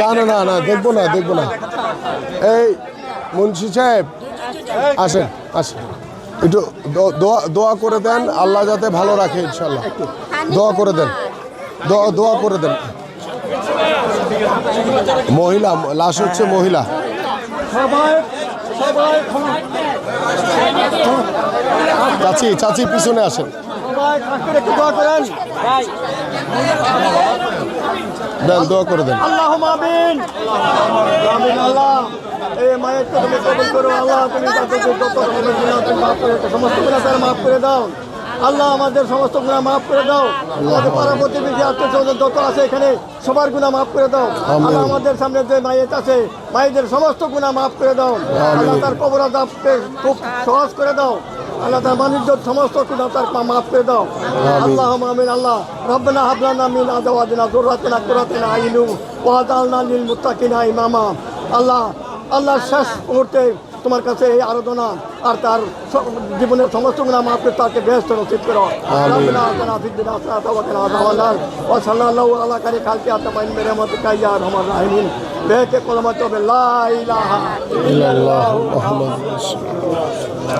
না না না না, দেখব না দেখব না। এই, মুন্সি সাহেব, আসেন আসেন। একটু দোয়া দোয়া করে দেন, আল্লাহ যাতে ভালো রাখে ইনশাল্লাহ দোয়া করে দেন। দোয়া দোয়া করে দেন। মহিলা লাশ হচ্ছে মহিলা। চাচি চাচি পিছনে আসেন। দেন দোয়া করে দেন। আল্লাহ আমিন। আমিন আল্লাহ। এই মায়ের তুমি কবুল করো আল্লাহ তুমি তাদেরকে যত সমস্ত মাফ করে দাও। আল্লাহ আমাদের সমস্ত গুনাহ মাফ করে দাও। আমাদের পাড়া প্রতিবেশী আত্মীয় যত আছে এখানে সবার গুনাহ মাফ করে দাও। আল্লাহ আমাদের সামনে যে মায়ের আছে মায়েদের সমস্ত গুনাহ মাফ করে দাও। আল্লাহ তার কবর আজাবকে খুব সহজ করে দাও। আল্লাহ তার বাণিজ্য সমস্ত গুণা তার মাফ করে দাও। আল্লাহ আমিন আল্লাহ। রব্বানা হাবলানা মিন আজওয়াজিনা যুররাতিনা কুরাতিনা আইনু ওয়াজালনা লিল মুত্তাকিনা ইমামা। আল্লাহ আল্লাহ শেষ মুহূর্তে তোমার কাছে এই আরাধনা আর তার জীবনের সমস্ত গুণা মাফ করে তাকে ব্যস্ত নসিব করো। আল্লাহ আলা খাইরি খালকি আতমাইন বিরহমাতিকা ইয়া আরহামার রাহিমিন। বেকে কলমাতু বিল্লা ইলাহা ইল্লাল্লাহু। মুহাম্মাদুর রাসূলুল্লাহ।